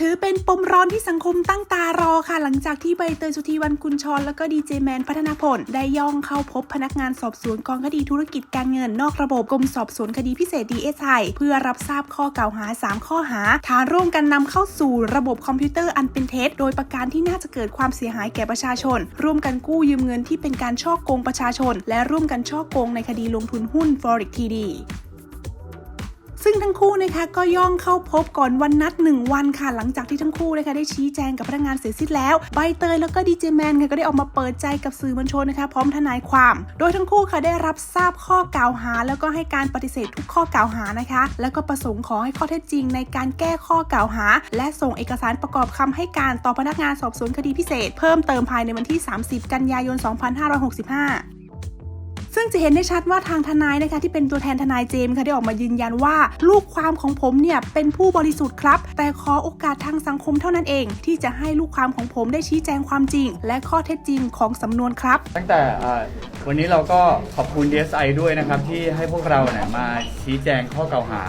ถือเป็นปมร้อนที่สังคมตั้งตารอค่ะ หลังจากที่ใบเตยสุธีวันกุลชรแล้วก็ดีเจแมนพัฒนาผลได้ย่องเข้าพบพนักงานสอบสวนกองคดีธุรกิจการเงินนอกระบบกรมสอบสวนคดีพิเศษ DSI เพื่อรับทราบข้อกล่าวหา 3 ข้อหาฐานร่วมกันนำเข้าสู่ระบบคอมพิวเตอร์อันเป็นเท็จโดยประการที่น่าจะเกิดความเสียหายแก่ประชาชน ร่วมกันกู้ยืมเงินที่เป็นการช่อโกงประชาชน และร่วมกันช่อโกงในคดีลงทุนหุ้น Forex TD ซึ่งทั้งคู่นะคะก็ย่องเข้าพบก่อนวันนัด 1 วันค่ะ หลังจากที่ทั้งคู่นะคะได้ชี้แจงกับพนักงานเสร็จสิ้นแล้ว ใบเตยแล้วก็ดีเจแมนค่ะก็ได้ออกมาเปิดใจกับสื่อมวลชนนะคะพร้อมทนายความ โดยทั้งคู่ค่ะได้รับทราบข้อกล่าวหา แล้วก็ให้การปฏิเสธทุกข้อกล่าวหานะคะ แล้วก็ประสงค์ขอให้ข้อเท็จจริง ในการแก้ข้อกล่าวหา และส่งเอกสารประกอบคำให้การต่อพนักงานสอบสวนคดีพิเศษ เพิ่มเติมภายในวันที่ 30 กันยายน 2565 ซึ่งจะเห็นได้ชัดว่าทางทนายนะคะที่เป็นตัวแทนทนายเจมส์ค่ะได้ออกมายืนยันว่า ลูกความของผมเนี่ยเป็นผู้บริสุทธิ์ครับ แต่ขอโอกาสทางสังคมเท่านั้นเอง ที่จะให้ลูกความของผมได้ชี้แจงความจริง และข้อเท็จจริงของสำนวนครับ ตั้งแต่อ่าวันนี้เราก็ขอบคุณ DSI ด้วยนะครับที่ให้พวกเราเนี่ยมาชี้แจงข้อกล่าวหา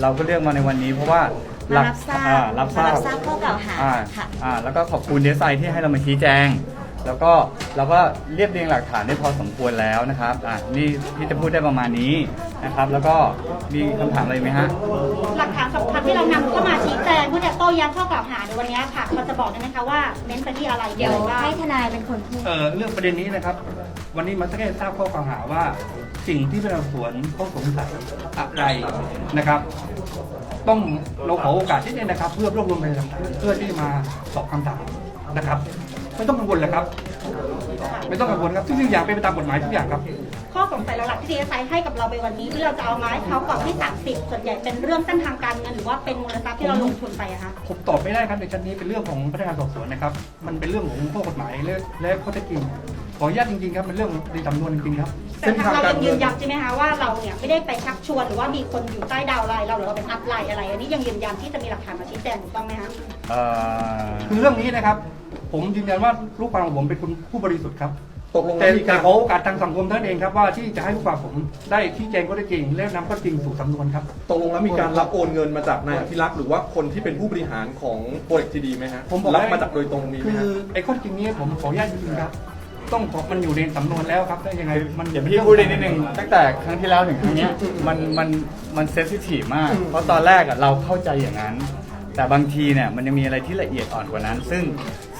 เราก็เลือกมาในวันนี้เพราะว่าหมาลักรับทราบอ่ารับทราบมารับทราบข้อกล่าวหาอ่าค่ะอ่าแล้วก็ขอบคุณ DSI ที่ให้เรามาชี้แจง แล้วก็เราก็เรียบเรียงหลักฐานได้พอสมควรแล้วนะครับอ่านี่ที่จะพูดได้ประมาณนี้นะครับ แล้วก็มีคำถามอะไรไหมฮะ หลักฐานสำคัญที่เรานำเข้ามาชี้แจงเพื่อจะโต้แย้งข้อกล่าวหาในวันนี้ค่ะเราจะบอกได้ไหมคะว่าเน้นไปที่อะไรเดี๋ยวบ้างให้ทนายเป็นคนพูด เอ่อเรื่องประเด็นนี้นะครับ วันนี้มันแค่ทราบข้อกล่าวหาว่า สิ่งที่พนักงานสอบสวนเขาสงสัยอะไรนะครับ ต้องเราขอโอกาสที่นี่นะครับ เพื่อรวบรวมพยานหลักฐานเพื่อที่จะมาตอบคำถามนะครับ ไม่ต้องกังวลเลยครับ ไม่ต้องกังวลครับทุกอย่างเป็นไปตามกฎหมายทุกอย่างครับ ข้อสงสัยหลักๆที่ดีเอสไอให้กับเราในวันนี้ที่เราจะเอามาให้เขาก่อนที่ 30 ส่วนใหญ่เป็นเรื่องเส้นทางการเงินหรือว่าเป็นมูลทรัพย์ที่เราลงทุนไปอะคะผมตอบไม่ได้ครับในชั้นนี้เป็นเรื่องของพนักงานสอบสวนนะครับ มันเป็นเรื่องของข้อกฎหมายและและข้อเท็จจริง ขออนุญาตจริงๆครับเป็นเรื่องในสำนวนจริงๆครับแต่ทางเรายังยืนยันใช่ไหมคะว่าเราเนี่ยไม่ได้ไปชักชวนหรือว่ามีคนอยู่ใต้ดาวไลน์เราหรือเราเป็นอัพไลน์อะไร อันนี้ยังยืนยันที่จะมีหลักฐานมาชี้แจงถูกต้องไหมคะเอ่อคือเรื่องนี้นะครับ ผมยืนยันว่าลูกความของผมเป็นคนผู้บริสุทธิ์ครับตกลงแต่แล้วมีแต่การขอโอกาสทางสังคมท่านเองครับว่าที่จะให้ลูกความผมได้ชี้แจงข้อเท็จจริง และนำข้อเท็จจริงสู่สำนวนครับ ตกลงแล้วมีการรับโอนเงินมาจากนายอภิรักษ์หรือว่าคนที่เป็นผู้บริหารของโปรเจกต์ทีดีไหมฮะผมบอกรับได้มาจากโดยตรงมีไหมคือฮะ ไอ้ข้อเท็จจริงนี้ผมขออนุญาตจริงๆครับ ต้องขอมันอยู่ในสำนวนแล้วครับได้ยังไงมันเดี๋ยวพี่พูดได้นิดนึงตั้งแต่ครั้งที่แล้วถึงครั้งเนี้ยมันมันมันเซนซิทีฟมาก เพราะตอนแรกอะเราเข้าใจอย่างนั้น แต่บางทีเนี่ยมันยังมีอะไรที่ละเอียดอ่อนกว่านั้น ซึ่ง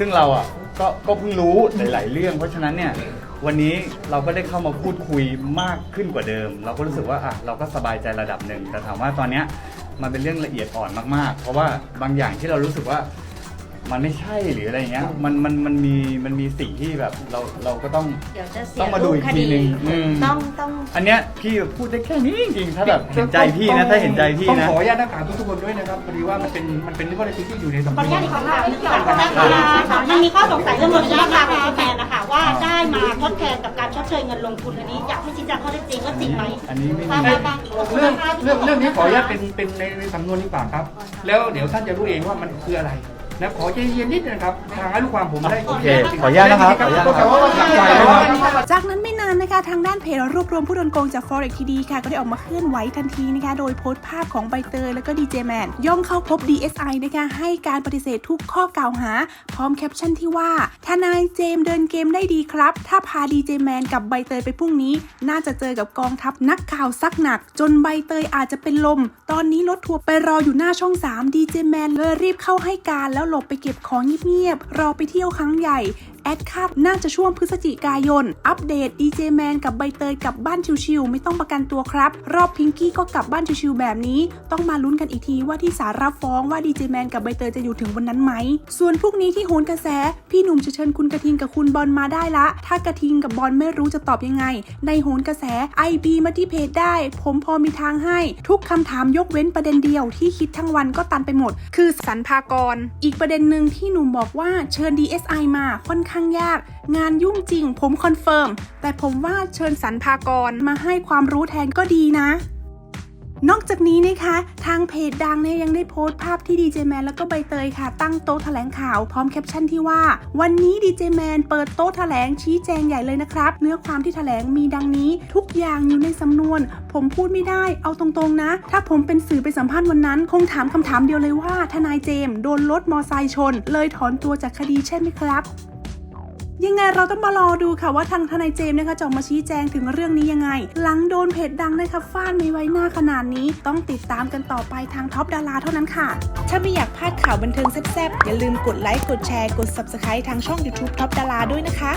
ซึ่งเราอะก็ก็เพิ่งรู้หลาย ๆ เรื่อง เพราะฉะนั้นเนี่ยวันนี้เราก็ได้เข้ามาพูดคุยมากขึ้นกว่าเดิม เราก็รู้สึกว่าอะเราก็สบายใจระดับหนึ่งแต่ถามว่าตอนเนี้ยมันเป็นเรื่องละเอียดอ่อนมาก ๆ เพราะว่าบางอย่างที่เรารู้สึกว่า มันไม่ใช่หรืออะไรเงี้ยมันมันมันมีมันมีสิ่งที่แบบเราเราก็ต้อง เดี๋ยวจะเสียต้องมาดูรูปอีกคทีดีหนึ่งอืม ต้องต้องอันเนี้ยพี่พูดได้แค่นี้จริงๆถ้าแบบเห็นใจพี่นะถ้าเห็นใจพี่ต้องนะ ขออนุญาตนักข่าวทุกๆคนด้วยนะครับพอดีว่ามันเป็นมันเป็นข้อเท็จจริงที่อยู่ในสำนขอวอนุญาตนอีกคำถามหนึงก่อนนะคะมันมีข้อสงสัยเรื่องเงินที่ราคาทดแทนนะคะว่าได้มาทดแทนกับการชดเชยเงินลงทุนอันนี้อยากให้ชี้แจงข้อเท็จจริงว่าจริงไหมอันนี้ไม่ทราบมีบ้างเรื่องเรื่องเรื่องนี้ขออนุญาตเป็นเป็นในในสำนวนดีกว่าครับ แล้วเดี๋ยวท่านจะรู้เองว่ามันคืออะไร นะขอใจเย็นนิดนะครับทางให้ลูกความผมได้โอเคขออนุญาตนะครับขออนุญาตนะครับหลักใจนะครับจากนั้นไม่นานนะคะ ทางด้านเพจรวบรวมผู้โดนโกงจาก Forex TD ค่ะ ก็ได้ออกมาเคลื่อนไหวทันทีนะคะ โดยโพสต์ภาพของใบเตยแล้วก็ดีเจแมนย่องเข้าพบ DSI นะคะ ให้การปฏิเสธทุกข้อกล่าวหา พร้อมแคปชั่นที่ว่า ทนายเจมส์เดินเกมได้ดีครับ ถ้าพาดีเจแมนกับใบเตยไปพรุ่งนี้ น่าจะเจอกับกองทัพนักข่าวซักหนัก จนใบเตยอาจจะเป็นลม ตอนนี้รถทัวร์ไปรออยู่หน้าช่อง3ดีเจแมนเลยรีบเข้าให้การแล้วหลบไปเก็บของเงียบๆรอไปเที่ยวครั้งใหญ่แอดคาดน่าจะช่วงพฤศจิกายน อัปเดตดีเจแมนกับใบเตยกลับบ้านชิวๆไม่ต้องประกันตัวครับ รอบพิงกี้ก็กลับบ้านชิวๆแบบนี้ ต้องมาลุ้นกันอีกทีว่าที่สารรับฟ้องว่าดีเจแมนกับใบเตยจะอยู่ถึงวันนั้นไหม ส่วนพวกนี้ที่โหนกระแส พี่หนุ่มจะเชิญคุณกระทิงกับคุณบอลมาได้ละ ถ้ากระทิงกับบอลไม่รู้จะตอบยังไง ในโหนกระแสไอบีมาที่เพจได้ ผมพอมีทางให้ ทุกคำถามยกเว้นประเด็นเดียวที่คิดทั้งวันก็ตันไปหมด คือสรรพากร อีกประเด็นหนึ่งที่หนุ่มบอกว่าเชิญ DSI มาค่อนข้างยาก งานยุ่งจริง ผมคอนเฟิร์ม แต่ผมว่าเชิญสรรพากรมาให้ความรู้แทนก็ดีนะนอกจากนี้นะคะ ทางเพจดังเนี่ยยังได้โพสต์ภาพที่ดีเจแมนแล้วก็ใบเตยค่ะ ตั้งโต๊ะแถลงข่าวพร้อมแคปชั่นที่ว่า วันนี้ดีเจแมนเปิดโต๊ะแถลงชี้แจงใหญ่เลยนะครับ เนื้อความที่แถลงมีดังนี้ ทุกอย่างอยู่ในสำนวน ผมพูดไม่ได้ เอาตรงๆนะ ถ้าผมเป็นสื่อไปสัมภาษณ์วันนั้น คงถามคำถามเดียวเลยว่า ทนายเจม โดนรถมอไซค์ชน เลยถอนตัวจากคดีใช่ไหมครับ ยังไงเราต้องมารอดูค่ะว่าทางทนายเจมส์นะคะจะออกมาชี้แจงถึงเรื่องนี้ยังไง หลังโดนเพจดังนะคะฟาดไม่ไว้หน้าขนาดนี้ ต้องติดตามกันต่อไปทางท็อปดาราเท่านั้นค่ะ ถ้าไม่อยากพลาดข่าวบันเทิงแซ่บๆอย่าลืมกดไลค์กดแชร์กด Subscribe ทางช่อง YouTube ท็อปดาราด้วยนะคะ